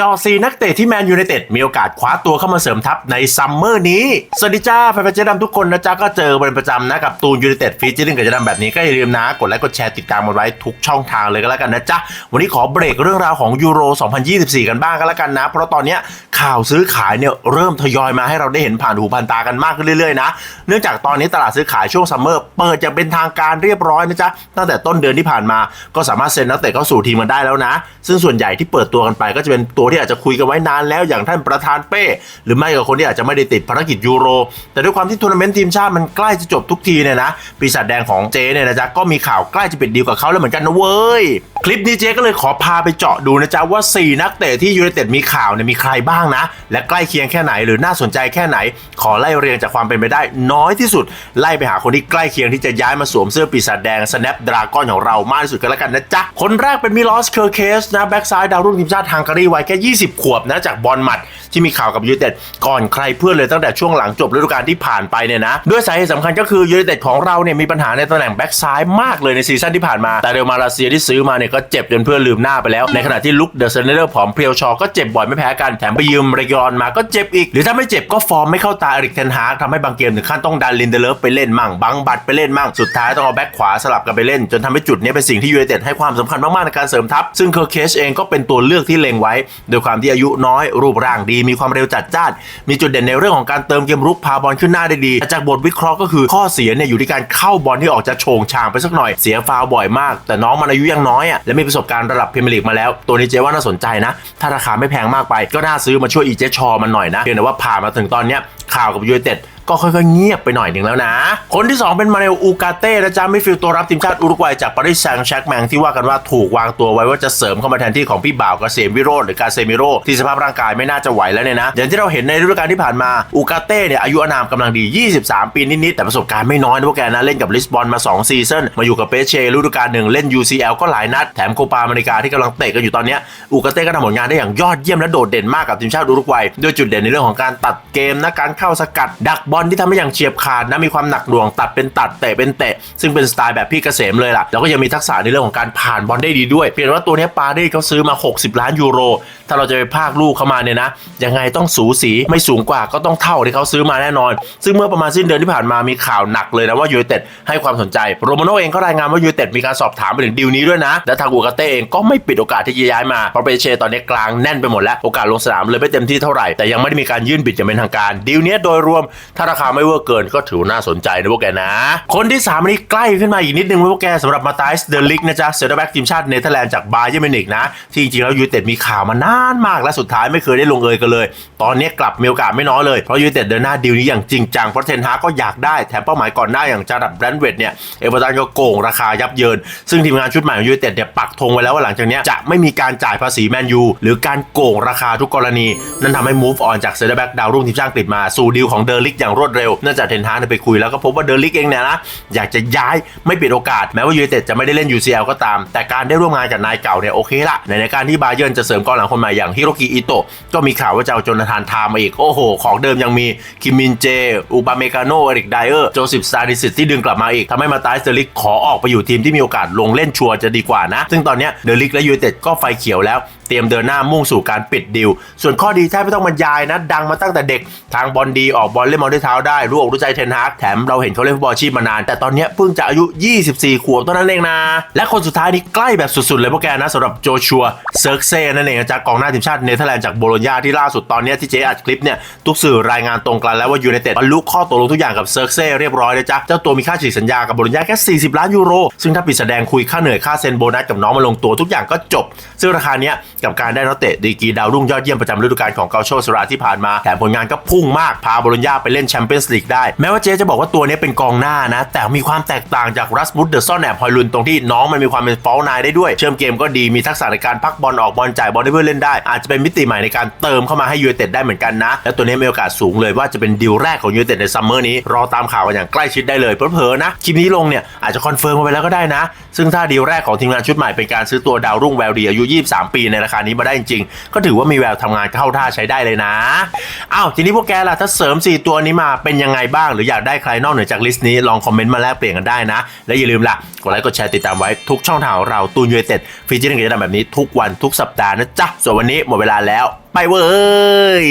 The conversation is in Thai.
จอซีนักเตะที่แมนยูไนเต็ดมีโอกาสคว้าตัวเข้ามาเสริมทัพในซัมเมอร์นี้ สวัสดีจ้าแฟนๆเจดำทุกคนนะจ๊ะก็เจอเป็นประจำนะกับตูนยูไนเต็ดฟีเจอริ่งกับเจดำแบบนี้ก็อย่าลืมนะ กดไลค์กดแชร์ติดตามมันไว้ทุกช่องทางเลยก็แล้วกันนะจ๊ะ วันนี้ขอเบรกเรื่องราวของยูโร 2024 กันบ้างก็แล้วกันนะ เพราะตอนนี้ข่าวซื้อขายเนี่ยเริ่มทยอยมาให้เราได้เห็นผ่านหูผ่านตากันมากขึ้นเรื่อยๆนะเนื่องจากตอนนี้ตลาดซื้อขายช่วงซัมเมอร์เปิดอย่างเป็นทางการเรียบร้อยนะจ๊ะตั้งแต่ต้นเดือนที่ผ่านมาก็สามารถเซ็นนักเตะเข้าสู่ทีมกันได้แล้วนะ ซึ่งส่วนใหญ่ที่เปิดตัวกันไปก็จะเป็นตัวที่อาจจะคุยกันไว้นานแล้วอย่างท่านประธานเป้ หรือไม่ก็คนที่อาจจะไม่ได้ติดภารกิจยูโร แต่ด้วยความที่ทัวร์นาเมนต์ทีมชาติมันใกล้จะจบทุกทีเนี่ยนะปีศาจแดงของเจเนี่ยนะจ๊ะก็มีข่าวใกล้จะปิดดีลกับเขาแล้วเหมือนกันนะเว้ยคลิปนี้เจก็เลยขอพาไปเจาะดูนะจ๊ะว่า 4 นักเตะที่ยูไนเต็ดมีข่าวเนี่ยมีใครบ้างนะ และใกล้เคียงแค่ไหนหรือน่าสนใจแค่ไหน ขอไล่เรียงจากความเป็นไปได้ น้อยที่สุด ไล่ไปหาคนที่ใกล้เคียงที่จะย้ายมาสวมเสื้อปีศาจแดง Snap Dragon ของเรามากที่สุดกันแล้วกันนะจ๊ะคนแรกเป็นมิลอสเคอร์เคสนะแบ็กซ้ายดาวรุ่งทีมชาติฮังการีวัยแค่20 ขวบนะจากบอลหมัดที่มีข่าวกับยูไนเต็ดก่อนใครเพื่อนเลยตั้งแต่ช่วงหลังจบฤดูกาลที่ผ่านไปเนี่ยนะด้วยสาเหตุสำคัญก็คือยูไนเต็ดของเราเนี่ยมีปัญหาในตำแหน่งแบ็กซ้ายมากเลยในซีซั่นที่ผ่านมาแต่เดลมาเลเซียที่ซื้อมาเนี่ยก็เจ็บจนเพื่อนลืมหน้าไปแล้ว ในขณะที่ลุคเดอะเซนเนอร์ผอมเพรียวชอก็เจ็บบ่อยไม่แพ้กันแถมไปยืมเรกยอนมาก็เจ็บอีก หรือถ้าไม่เจ็บก็ฟอร์มไม่เข้าตาอริกเทนฮากทำให้บางเกมถึงขั้นต้องดันลินเดเลฟไปเล่นมั่งบังบัตไปเล่นมั่งสุดท้ายต้องเอาแบ็กขวาสลับกันไปเล่น จนทำให้จุดนี้เป็นสิ่งที่ยูไนเต็ดให้ความสำคัญมากๆในการเสริมทัพซึ่งเคอร์เคชเองก็เป็นตัวเลือกที่เล็งไว้ด้วยความที่อายุน้อยรูปร่างดี มีความเร็วจัดจ้านมีจุดเด่นในเรื่องของการเติมเกมรุกพาบอลขึ้นหน้าได้ดีแต่จากบทวิเคราะห์ก็คือข้อเสียเนี่ยอยู่ที่การเข้าบอลที่ออกจะโฉงฉางไปสักหน่อยเสียฟาวบ่อยมาก แต่น้องมันอายุยังน้อยอะและมีประสบการณ์ระดับพรีเมียร์ลีกมาแล้ว ตัวนี้เจ๊ว่าน่าสนใจนะ ถ้าราคาไม่แพงมากไปก็น่าซื้อมาช่วยอีเจชอมันหน่อยนะเพียงแต่ว่าผ่านมาถึงตอนเนี้ยข่าวกับยูไนเต็ด ก็ค่อยๆเงียบไปหน่อยหนึ่งแล้วนะ คนที่ 2 เป็นมาเนลอูกาเต้นะจ๊ะมิฟิลตัวรับทีมชาติอุรุกวัยจากปารีสแซงต์แชร์กแมงที่ว่ากันว่าถูกวางตัวไว้ว่าจะเสริมเข้ามาแทนที่ของพี่บ่าวกเกษมวิโรจน์หรือกาเซมิโรที่สภาพร่างกายไม่น่าจะไหวแล้วเนี่ยนะ อย่างที่เราเห็นในฤดูกาลที่ผ่านมาอูกาเต้เนี่ยอายุอนามกำลังดี 23 ปีนิดๆแต่ประสบการณ์ไม่น้อยนะพวกแกนะเล่นกับลิสบอนมา2ซีซั่นมาอยู่กับเปเช่ฤดูกาลหนึ่งเล่น UCL ก็หลายนัดแถมโคปาอเมริกาที่กำลังเตะกันอยู่ตอนนี้อูกาเต้ก็ทำผลงานได้อย่างยอดเยี่ยมและโดดเด่นมากกับทีมชาติอุรุกวัยด้วยจุดเด่นในเรื่องของการตัดเกมนะการเข้าสกัดดักบอลที่ทำให้อย่างเฉียบขาดนะมีความหนักหน่วงตัดเป็นตัดเตะเป็นเตะ ซึ่งเป็นสไตล์แบบพี่เกษมเลยล่ะแล้วก็ยังมีทักษะในเรื่องของการผ่านบอลได้ดีด้วย เพียงว่าตัวนี้ปารีสเขาซื้อมา 60 ล้านยูโร ถ้าเราจะไปภาคลูกเข้ามาเนี่ยนะยังไงต้องสูสีไม่สูงกว่าก็ต้องเท่าที่เขาซื้อมาแน่นอน ซึ่งเมื่อประมาณสิ้นเดือนที่ผ่านมามีข่าวหนักเลยนะว่ายูเต็ดให้ความสนใจโรมาโนเองก็รายงานว่ายูเต็ดมีการสอบถามไปถึงดีลนี้ด้วยนะ และทางอูกาเต้เองก็ไม่ปิดโอกาสที่จะย้ายมาเพราะเปเช่ตอนนี้กลางแน่นไปหมดแล้วโอกาสลงสนามเลยไม่เต็มที่เท่าไหร่แต่ยังไม่ได้มีการยื่นบิดอย่างเป็นทางการดีลนี้โดยรวมถ้าราคาไม่เวอร์เกินก็ถือน่าสนใจนะพวกแกนะ คนที่3อันนี้ใกล้ขึ้นมาอีกนิดนึงพวกแกสำหรับมาตายส์เดลิกนะจ๊ะเซนเตอร์แบ็กทีมชาติเนเธอร์แลนด์จากบาเยอร์มินิกนะ ที่จริงแล้วยูเต็ดมีข่าวมานานมากและสุดท้ายไม่เคยได้ลงเอยกันเลย ตอนนี้กลับมีโอกาสไม่น้อยเลยเพราะยูเต็ดเดินหน้าดีลนี้อย่างจริงจังเพราะเทนฮาก็อยากได้แถมเป้าหมายก่อนหน้าอย่างจารัดแบรนด์เวดเนี่ยเอเวอร์ตันก็โกงราคายับเยิน ซึ่งทีมงานชุดใหม่ของยูเต็ดเนี่ยปักธงไว้แล้วว่าหลังจากนี้จะไม่มีการจ่ายภาษีแมนยูหรือการโกงราคาทุกกรณี นั่นทำให้ move on จากเซอร์แบ็กดาวรุ่งทีมชาติอังกฤษมาสู่ดีลของเดอร์ลิกอย่างรวดเร็วเนื่องจากเทนฮากเนี่ยไปคุยแล้วก็พบว่าเดอร์ลิกเองเนี่ยนะอยากจะย้ายไม่ปิดโอกาส แม้ว่ายูไนเต็ดจะไม่ได้เล่น UCL ก็ตาม แต่การได้ร่วมงานกับนายเก่าเนี่ยโอเคละในในการที่บาเยิร์นจะเสริมกองหลังคนใหม่อย่างฮิโรกิอิโตะก็มีข่าวว่าจะเอาโจนาธานทามมาอีกโอ้โห ของเดิมยังมีคิมมินเจอุบาเมกาโนเอริกไดเออร์โจซิฟซาดิสิตที่ดึงกลับมาอีกทำให้มาตายเดลิกขอออกไปอยู่ทีมที่มีโอกาสลงเล่นชัวร์จะดีกว่านะ ซึ่งตอนนี้เดลิกและยูไนเต็ดก็ไฟเขียวแล้วเตรียมเดินหน้ามุ่งสู่การปิดดิวส่วนข้อดีแทบไม่ต้องบรรยายนะดังมาตั้งแต่เด็กทางบอลดีออกบอลเล่นบอลด้วยเท้าได้รู้อกรู้ใจเทนฮากแถมเราเห็นเขาเล่นฟุตบอลชีพมานาน แต่ตอนนี้เพิ่งจะอายุ 24 ขวบเท่านั้นเองนะ และคนสุดท้ายนี่ใกล้แบบสุดๆ เลยพวกแกนะสำหรับโจชัวเซิร์กเซ่นั่นเองจากกองหน้าทีมชาติเนเธอร์แลนด์จากโบโลญญาที่ล่าสุดตอนนี้ที่เจ๊อัดคลิปเนี่ยทุกสื่อรายงานตรงกันแล้วว่ายูไนเต็ดบรรลุข้อตกลงทุกอย่างกับเซิร์กเซ่เรียบร้อยเลยจ้ะเจ้าตัวมีค่าฉีกสัญญากับโบโลญญาแค่ 40 ล้านยูโร ซึ่งถ้าปิดแสดงคุยค่าเหนื่อยค่าเซ็นโบนัสกับน้องมาลงตัวทุกอย่างก็จบ ซึ่งราคาเนี้ยกับการได้นักเตะดีกีดาวรุ่งยอดเยี่ยมประจำฤดูกาลของเกาโชสราที่ผ่านมาแถมผลงานก็พุ่งมากพาโบโลญญาไปเล่นแชมเปี้ยนส์ลีกได้ แม้ว่าเจ๊จะบอกว่าตัวนี้เป็นกองหน้านะ แต่มีความแตกต่างจากรัสมุดเดอร์ซอนแอบฮอยลุนตรงที่น้องมันมีความเป็นฟอลนายได้ด้วย เชื่อมเกมก็ดีมีทักษะในการพักบอลออกบอลจ่ายบอลให้เพื่อนเล่นได้ อาจจะเป็นมิติใหม่ในการเติมเข้ามาให้ยูไนเต็ดได้เหมือนกันนะ และตัวนี้มีโอกาสสูงเลยว่าจะเป็นดีลแรกของยูไนเต็ดในซัมเมอร์นี้รอตามข่าวกันอย่างใกล้ชิดได้เลยเพลอๆนะคลิปนี้ลงเนี่ยอาจจะคอนเฟิร์มมาไปแล้วก็ได้นะ ซึ่งถ้าดีลแรกของทีมงานชุดใหม่เป็นการซื้อตัวดาวรุ่งแววดีอายุ 23 ปีในราคานี้มาได้จริงๆก็ถือว่ามีแววทำงานเข้าท่าใช้ได้เลยนะอ้าวทีนี้พวกแกล่ะถ้าเสริม 4 ตัวนี้มาเป็นยังไงบ้าง หรืออยากได้ใครนอกเหนือจากลิสต์นี้ลองคอมเมนต์มาแลกเปลี่ยนกันได้นะ และอย่าลืมล่ะกดไลค์กดแชร์ติดตามไว้ทุกช่องทางของเราตูนยูไนเต็ดฟีเจอร์กันจะทำแบบนี้ทุกวันทุกสัปดาห์นะจ๊ะส่วนวันนี้หมดเวลาแล้ว ไปเว้ย